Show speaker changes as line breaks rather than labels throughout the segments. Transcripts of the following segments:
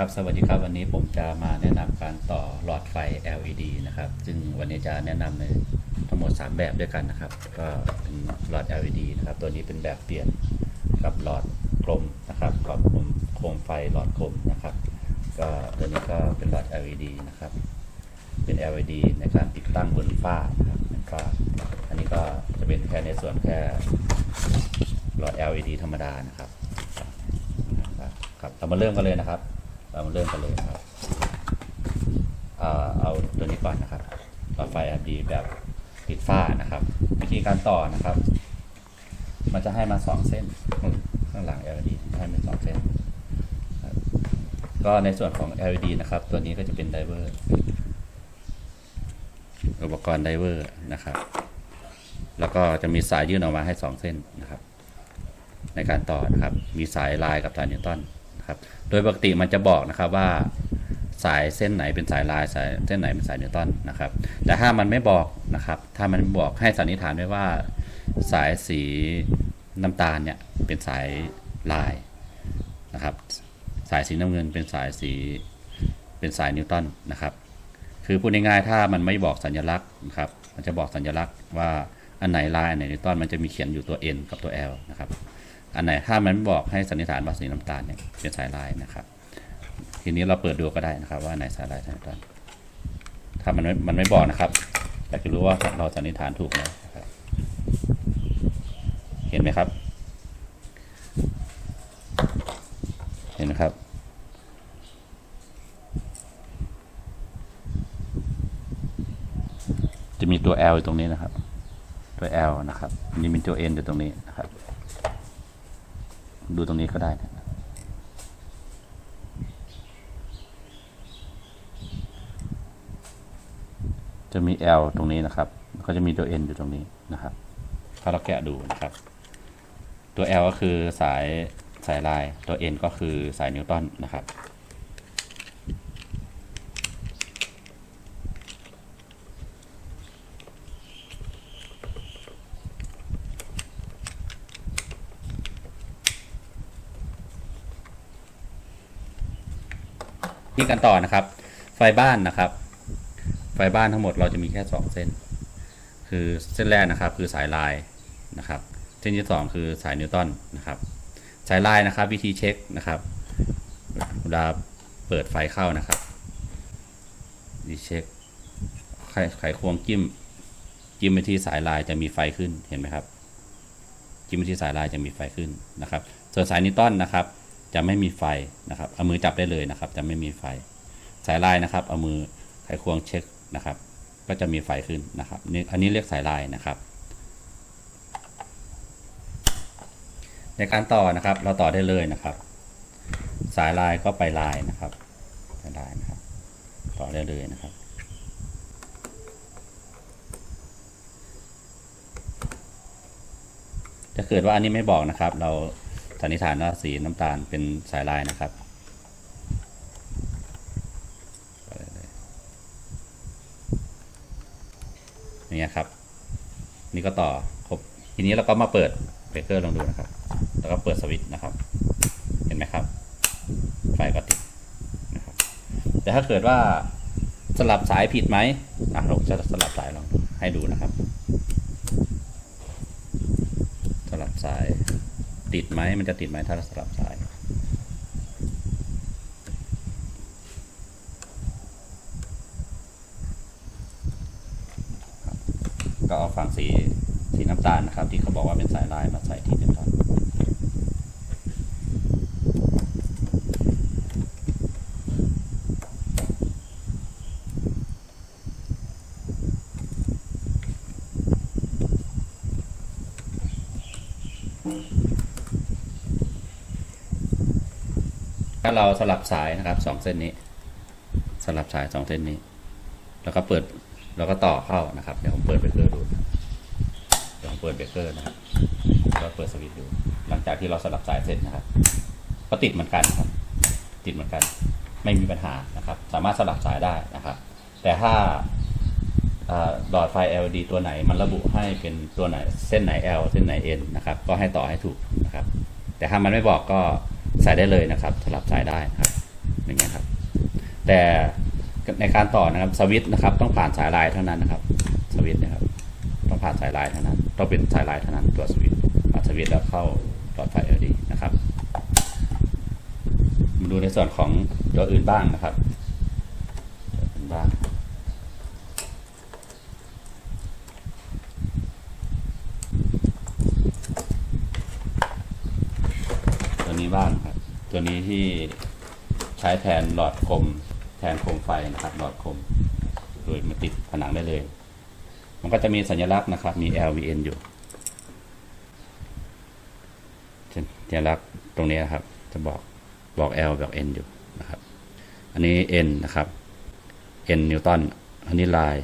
ครับสวัสดีครับวันนี้ผมจะมาแนะนำการต่อหลอดไฟ LED นะครับ ซึ่งวันนี้จะแนะนำในทั้งหมด 3 แบบด้วยกันนะครับ ก็เป็นหลอด LED นะครับ ตัวนี้เป็นแบบเปลี่ยนกับหลอดกลมนะครับหลอดกลมโคมไฟหลอดกลมนะครับ ก็ตัวนี้ก็เป็นหลอด LED นะครับ เป็น LED ในการติดตั้งบนฝ้านะครับบนฝ้าอันนี้ก็จะเป็นแค่ในส่วนแค่หลอด LED ธรรมดานะครับครับเรามาเริ่มกันเลยนะครับ เรามาเริ่มกันเลยครับเอาตัวนี้ก่อนนะครับหลอดไฟ LED แบบติดฝ้านะครับ วิธีการต่อนะครับ มันจะให้มาสองเส้นข้างหลัง LED ให้เป็นสองเส้น ก็ในส่วนของ LED นะครับ ตัวนี้ก็จะเป็นไดเวอร์อุปกรณ์ไดเวอร์นะครับ แล้วก็จะมีสายยื่นออกมาให้2เส้นนะครับ ในการต่อนะครับ มีสายลายกับสายนิวตัน นะครับ โดยปกติมันจะบอกนะครับว่าสายเส้นไหนเป็นสายลายสายเส้นไหนเป็นสายนิวตันนะครับ แต่ถ้ามันไม่บอกนะครับ ถ้ามันบอกให้สันนิษฐานไว้ว่า สายสีน้ำตาลเนี่ยเป็นสายลายนะครับ สายสีน้ำเงินเป็นสายสีเป็นสายนิวตันนะครับ คือพูดง่ายๆถ้ามันไม่บอกสัญลักษณ์นะครับ มันจะบอกสัญลักษณ์ว่าอันไหนลายอันไหนนิวตันมันจะมีเขียนอยู่ตัว N กับตัว L นะครับ อันไหนถ้ามันบอกให้สันนิษฐานว่าสีน้ำตาลเนี่ยเป็นสายลายนะครับ ทีนี้เราเปิดดูก็ได้นะครับว่าอันไหนสายลายสายน้ำตาลถ้ามันไม่มันไม่บอกนะครับอยากจะรู้ว่าเราสันนิษฐานถูกไหมเห็นไหมครับ เห็นไหมครับจะมีตัว L อยู่ตรงนี้นะครับ ตัว L นะครับอันนี้มีตัว N อยู่ตรงนี้นะครับ ดูตรงนี้ก็ได้นะจะมี L ตรงนี้นะครับ ก็จะมีตัว N อยู่ตรงนี้นะครับ ถ้าเราแกะดูนะครับ ตัว L ก็คือสายสายลาย ตัว N ก็คือสายนิวตันนะครับ ที่กันต่อนะครับ ไฟบ้านนะครับ ไฟบ้านทั้งหมดเราจะมีแค่ 2 เส้น คือเส้นแรกนะครับ คือสายลายนะครับ เส้นที่ 2 คือสายนิวตันนะครับ สายลายนะครับ วิธีเช็คนะครับเวลาเปิดไฟเข้านะครับวิธีเช็คไขไขควงจิ้มจิ้มไปที่สายลายจะมีไฟขึ้นเห็นไหมครับจิ้มไปที่สายลายจะมีไฟขึ้นนะครับ ส่วนสายนิวตันนะครับ จะไม่มีไฟนะครับ เอามือจับได้เลยนะครับ จะไม่มีไฟ สายลายนะครับ เอามือไขควงเช็คนะครับ ก็จะมีไฟขึ้นนะครับนี่อันนี้เรียกสายลายนะครับ ในการต่อนะครับ เราต่อได้เลยนะครับ สายลายก็ไปลายนะครับไปลายนะครับ ต่อได้เลยนะครับถ้าเกิดว่าอันนี้ไม่บอกนะครับ เรา สันนิษฐานว่าสีน้ำตาลเป็นสายลายนะครับนี่ครับ นี่ก็ต่อครบทีนี้เราก็มาเปิดเบรกเกอร์ลองดูนะครับ แล้วก็เปิดสวิตช์นะครับ เห็นไหมครับ ไฟก็ติดนะครับ แต่ถ้าเกิดว่าสลับสายผิดไหมอะเราจะสลับสายลองให้ดูนะครับ สลับสาย ติดไหมมันจะติดไหมถ้าเราสลับสาย ก็เอาฝั่งสีสีน้ำตาลนะครับ ที่เขาบอกว่าเป็นสายลายมาใส่ที่เดียวกัน ถ้าเราสลับสายนะครับสองเส้นนี้ สลับสายสองเส้นนี้ แล้วก็เปิดแล้วก็ต่อเข้านะครับ เดี๋ยวผมเปิดเบรกเกอร์ดูเดี๋ยวผมเปิดเบรกเกอร์นะครับแล้วเปิดสวิตช์ดู หลังจากที่เราสลับสายเสร็จนะครับ ก็ติดเหมือนกันครับ ติดเหมือนกัน ไม่มีปัญหานะครับ สามารถสลับสายได้นะครับ แต่ถ้าหลอดไฟ LED ตัวไหนมันระบุให้เป็นตัวไหนเส้นไหน L เส้นไหน N นะครับ ก็ให้ต่อให้ถูกนะครับ แต่ถ้ามันไม่บอกก็ ส่ได้เลยนะครับสลับสายได้นะครับอย่างเงี้ยครับ แต่ในการต่อนะครับสวิตช์นะครับ ต้องผ่านสายลายเท่านั้นนะครับ สวิตช์นะครับ ต้องผ่านสายลายเท่านั้นต้องเป็นสายลายเท่านั้นตัวสวิตช์ผ่านสวิตช์แล้วเข้าหลอดไฟ LED นะครับมาดูในส่วนของตัวอื่นบ้างนะครับตัวอื่นบ้างตัวนี้บ้างครับ ตัวนี้ที่ใช้แทนหลอดคม แทนโคมไฟนะครับหลอดคม โดยมาติดผนังได้เลย มันก็จะมีสัญลักษณ์นะครับ มี LVN อยู่สัญลักษณ์ตรงนี้นะครับ จะบอกบอก L บอก N อยู่นะครับ อันนี้ N นะครับ N นิวตันอันนี้ลาย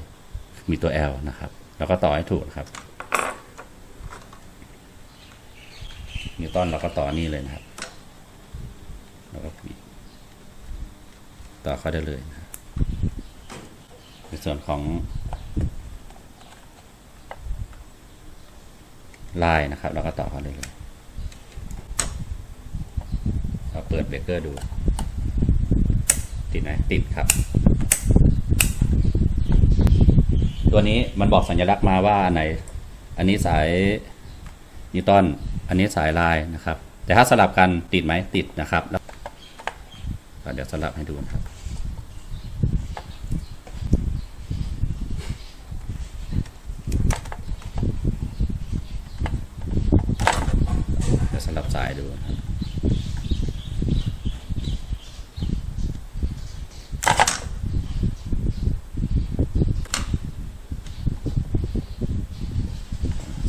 มีตัว L นะครับ แล้วก็ต่อให้ถูกครับนิวตันเราก็ต่อนี่เลยนะครับ แล้วก็บีบต่อเข้าได้เลยนะในส่วนของลายนะครับเราก็ต่อเข้าได้เลยเราเปิดเบรกเกอร์ดู ติดไหมติดครับ ตัวนี้มันบอกสัญลักษณ์มาว่าอันไหน อันนี้สายนิวตันอันนี้สายลายนะครับ แต่ถ้าสลับกันติดไหมติดนะครับแล้ว เดี๋ยวสลับให้ดูนะครับ เดี๋ยวสลับสายดูนะครับ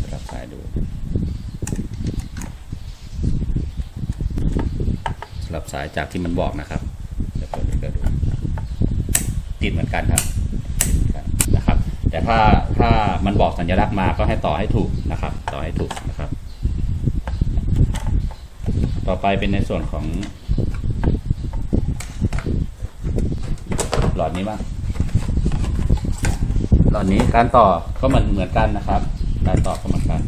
สลับสายดู สลับสาย จากที่มันบอกนะครับเดี๋ยวเปิดให้ดูติดเหมือนกันครับนกันนะครับ แต่ถ้าถ้ามันบอกสัญลักษณ์มาก็ให้ต่อให้ถูกนะครับ ต่อให้ถูกนะครับ ต่อไปเป็นในส่วนของ หลอดนี้บ้างหลอดนี้การต่อก็เหมือนเหมือนกันนะครับ การต่อก็เหมือนกัน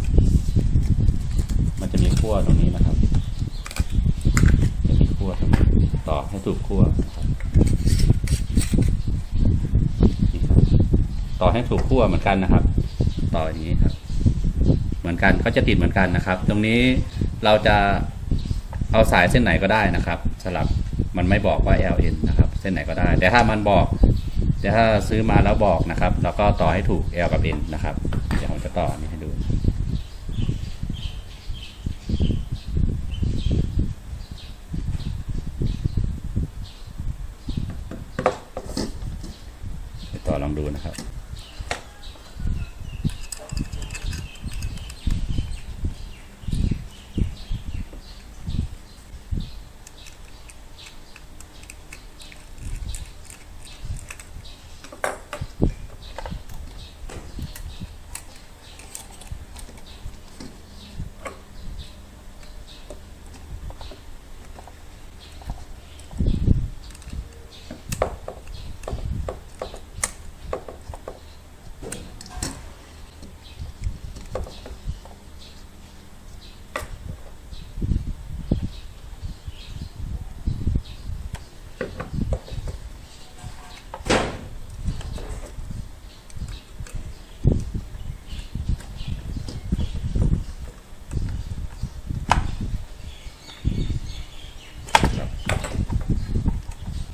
มันจะมีขั้วตรงนี้นะครับ จะมีขั้วตรงนี้ ต่อให้ถูกขั้วต่อให้ถูกขั้วเหมือนกันนะครับ ต่ออย่างนี้ครับ เหมือนกันก็จะติดเหมือนกันนะครับ ตรงนี้เราจะเอาสายเส้นไหนก็ได้นะครับ สลับมันไม่บอกว่า LN นะครับ เส้นไหนก็ได้ แต่ถ้ามันบอกแต่ถ้าซื้อมาแล้วบอกนะครับ เราก็ต่อให้ถูก L กับ N นะครับ เดี๋ยวผมจะต่ออันนี้ให้ดู เดี๋ยวต่อลองดูนะครับ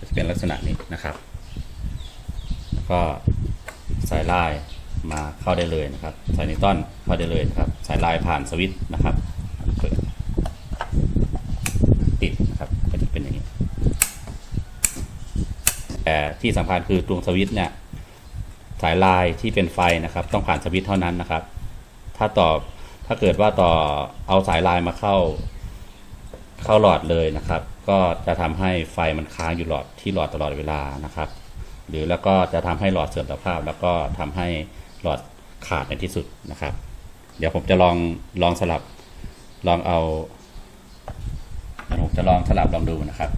จะเป็น ลักษณะนี้นะครับแล้วก็สายลายมาเข้าได้เลยนะครับ สายนิวตันเข้าได้เลยนะครับ สายลายผ่านสวิตช์นะครับเปิดติดนะครับก็จะเป็นอย่างนี้แต่ที่สำคัญคือตรงสวิตช์เนี่ยสายลายที่เป็นไฟนะครับ ต้องผ่านสวิตช์เท่านั้นนะครับ ถ้าต่อถ้าเกิดว่าต่อเอาสายลายมาเข้าเข้าหลอดเลยนะครับ ก็จะทำให้ไฟมันค้างอยู่หลอดที่หลอดตลอดเวลานะครับ หรือแล้วก็จะทำให้หลอดเสื่อมสภาพ แล้วก็ทำให้หลอดขาดในที่สุดนะครับ เดี๋ยวผมจะลองลองสลับลองเอาเดี๋ยวผมจะลองสลับลองดูนะครับ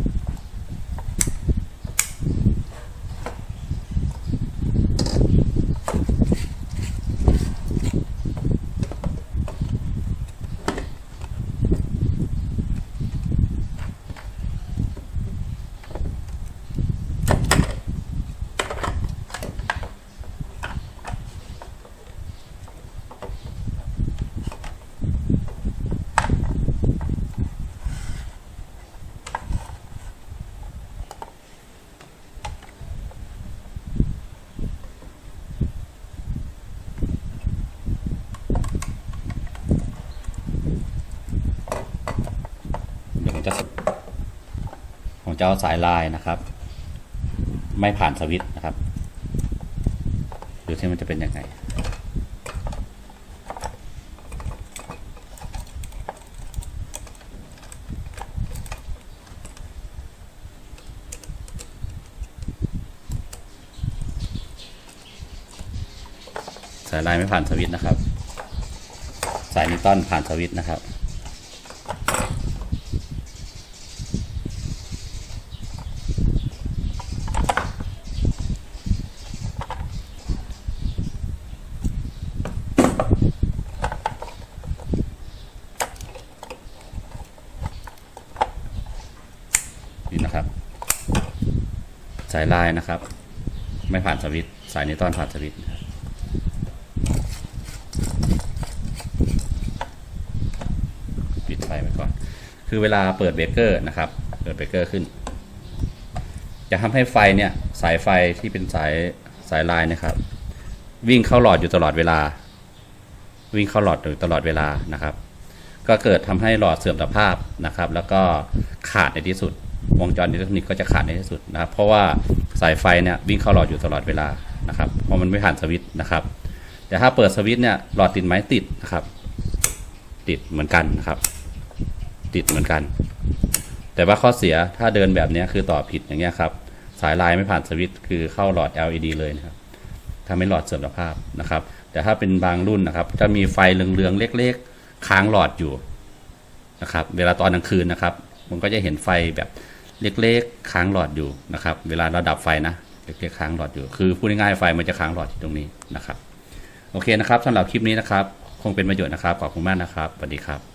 ผมจะเอาสายลายนะครับ ไม่ผ่านสวิตช์นะครับดูที่มันจะเป็นยังไงสายลายไม่ผ่านสวิตช์นะครับ สายนิตันผ่านสวิตช์นะครับ สายลายนะครับ ไม่ผ่านสวิตสายนิวตันผ่านสวิตนะครับปิดไฟไว้ก่อน คือเวลาเปิดเบรกเกอร์นะครับ เปิดเบรกเกอร์ขึ้น จะทำให้ไฟเนี่ยสายไฟที่เป็นสายสายลายนะครับ วิ่งเข้าหลอดอยู่ตลอดเวลา วิ่งเข้าหลอดอยู่ตลอดเวลานะครับ ก็เกิดทำให้หลอดเสื่อมสภาพนะครับ แล้วก็ขาดในที่สุด วงจรอิเล็กทรอนิกส์ก็จะขาดในที่สุดนะครับ เพราะว่าสายไฟเนี่ยวิ่งเข้าหลอดอยู่ตลอดเวลานะครับเพราะมันไม่ผ่านสวิตช์นะครับ แต่ถ้าเปิดสวิตช์เนี่ยหลอดติดไหมติดนะครับ ติดเหมือนกันนะครับ ติดเหมือนกัน แต่ว่าข้อเสียถ้าเดินแบบนี้คือต่อผิดอย่างเงี้ยครับสายลายไม่ผ่านสวิตช์คือเข้าหลอด LED เลยนะครับทำให้หลอดเสื่อมสภาพนะครับ แต่ถ้าเป็นบางรุ่นนะครับจะมีไฟเหลืองๆเล็ก ๆ ค้างหลอดอยู่นะครับ เวลาตอนกลางคืนนะครับ มันก็จะเห็นไฟแบบ เล็กๆค้างหลอดอยู่นะครับ เวลาเราดับไฟนะเล็กๆค้างหลอดอยู่ คือพูดง่ายๆไฟมันจะค้างหลอดที่ตรงนี้นะครับ โอเคนะครับสำหรับคลิปนี้นะครับ คงเป็นประโยชน์นะครับ ขอบคุณมากนะครับสวัสดีครับ